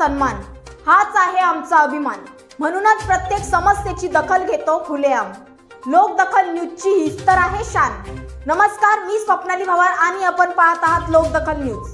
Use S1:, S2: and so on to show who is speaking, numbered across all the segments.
S1: सन्मान. हाच आहे आमचा अभिमान. म्हणूनच प्रत्येक समस्येची दखल घेतो खुलेआम. लोकदखल न्यूजची हीच तर आहे शान. नमस्कार मी स्वप्नाली भवार आणि आपण पाहत आहात लोकदखल न्यूज.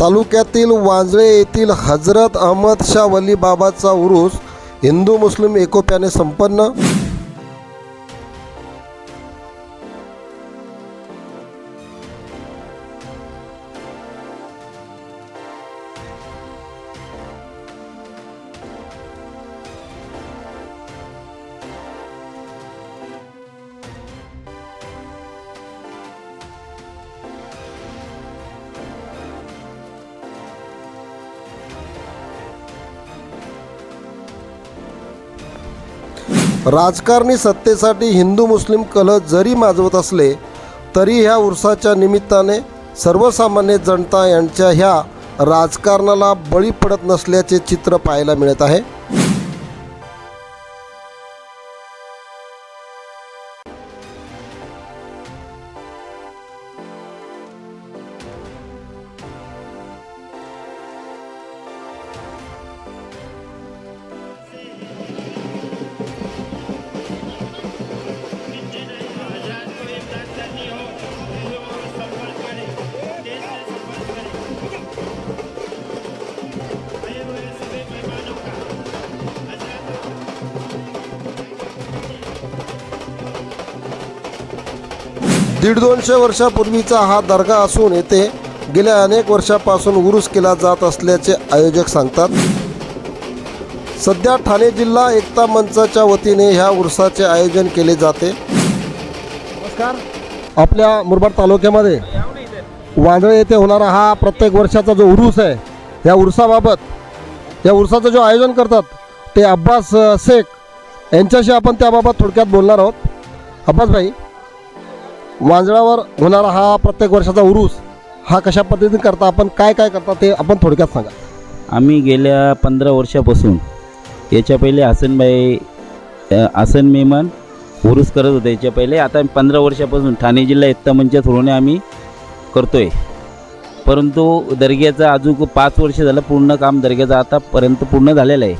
S2: तालुक्यातील वांजळे येथील हजरत अहमद शाह वली बाबाचा उरूस हिंदू मुस्लिम एकोप्याने संपन्न. राजकारणी सत्तेसाठी हिंदू मुस्लिम कलह जरी माजवत असले तरी ह्या उरसाच्या निमित्ताने सर्वसामान्य जनता यांच्या ह्या राजकारणाला बळी पडत नसल्याचे चित्र पाहायला मिळत आहे. दीड दोनशे वर्षापूर्वीचा हा दर्गा असून येथे गेल्या अनेक वर्षापासून उरूस केला जात असल्याचे आयोजक सांगतात. सध्या ठाणे जिल्हा एकता मंचाच्या वतीने ह्या उरसाचे आयोजन केले जाते. नमस्कार. आपल्या मुरबाड तालुक्यामध्ये वांदळे येथे होणारा हा प्रत्येक वर्षाचा जो उरूस आहे या उरसाबाबत या उरसाचं जो आयोजन करतात ते अब्बास शेख यांच्याशी आपण त्याबाबत थोडक्यात बोलणार आहोत. अब्बास भाई मांजळावर होणारा हा प्रत्येक वर्षाचा उरूस हा कशा पद्धतीने करता आपण काय काय करता ते आपण थोडक्यात सांगा.
S3: आम्ही गेल्या पंधरा वर्षापासून याच्या पहिले हसनबाई अ, हसन मेमन उरूस करत होते. याच्या पहिले आता पंधरा वर्षापासून ठाणे जिल्हा एकता मंच थ्रोने आम्ही करतो आहे परंतु दर्ग्याचं अजून पाच वर्ष झालं पूर्ण काम दर्ग्याचं आतापर्यंत पूर्ण झालेलं आहे.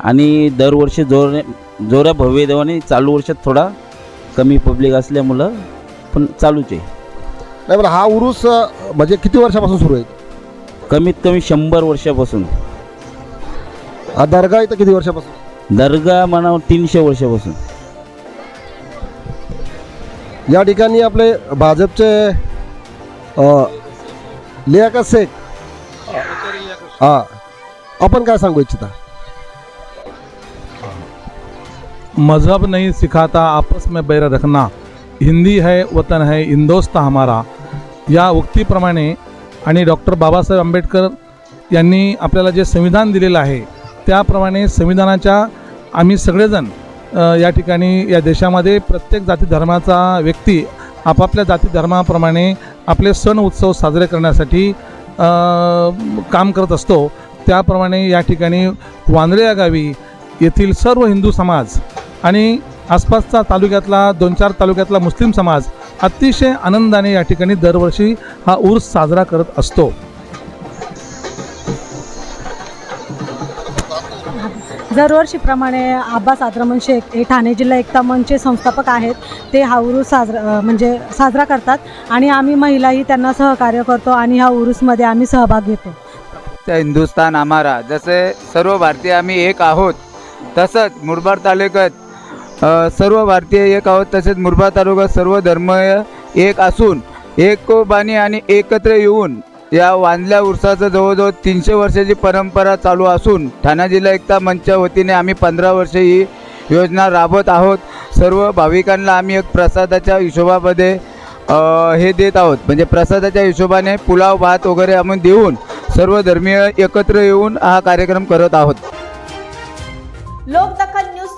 S3: आणि दरवर्षी जोर जोरा भव्य देवाने चालू वर्षात थोडा कमी पब्लिक असल्यामुळं पण चालूच आहे.
S2: नाही पण हा उरूस अ, म्हणजे किती वर्षापासून सुरू आहे?
S3: कमीत कमी शंभर वर्षापासून.
S2: हा दर्गा इथं किती वर्षापासून?
S3: दर्गा म्हणावं तीनशे वर्षापासून.
S2: या ठिकाणी आपले भाजपचे अ, लियाकत शेख. हा. आपण काय सांगू इच्छिता?
S4: मज़हब नहीं सिखाता आपस में बैर रखना. हिंदी है वतन है हिंदोस्त हमारा या उक्तीप्रमाणे आणि डॉक्टर बाबासाहेब आंबेडकर यांनी आपल्याला जे संविधान दिलेलं आहे त्याप्रमाणे संविधानाच्या आम्ही सगळेजण या ठिकाणी या देशामध्ये प्रत्येक जाती धर्माचा व्यक्ती आपापल्या जाती धर्माप्रमाणे आपले सण उत्सव साजरे करण्यासाठी काम करत असतो. त्याप्रमाणे या ठिकाणी वांद्रे या गावी येथील सर्व हिंदू समाज आणि आसपासचा तालुक्यातला दोन चार तालुक्यातला मुस्लिम समाज अतिशय आनंदाने या ठिकाणी दरवर्षी हा उर्स साजरा करत असतो.
S5: दरवर्षीप्रमाणे अब्बास आद्रमन शेख हे ठाणे जिल्हा एकता मंचचे संस्थापक आहेत. ते हा उरूस साजरा म्हणजे साजरा करतात आणि आम्ही महिलाही त्यांना सहकार्य करतो आणि ह्या उरूसमध्ये आम्ही सहभाग घेतो.
S6: त्या हिंदुस्थान आम्हारा जसे सर्व भारतीय आम्ही एक आहोत तसंच मुरबाड तालुक्यात सर्व भारतीय एक आहोत तसेच मुरबा तालुका सर्व धर्म एक असून एकोबानी आणि एकत्र येऊन या वांदल्या उरसाचं जवळजवळ तीनशे वर्षाची परंपरा चालू असून ठाणा जिल्हा एकता मंचच्या वतीने आम्ही पंधरा वर्षे ही योजना राबवत आहोत. सर्व भाविकांना आम्ही एक प्रसादाच्या हिशोबामध्ये हे देत आहोत. म्हणजे प्रसादाच्या हिशोबाने पुलाव भात वगैरे आम्ही देऊन सर्व धर्मीय एकत्र येऊन हा कार्यक्रम करत आहोत.
S1: लोक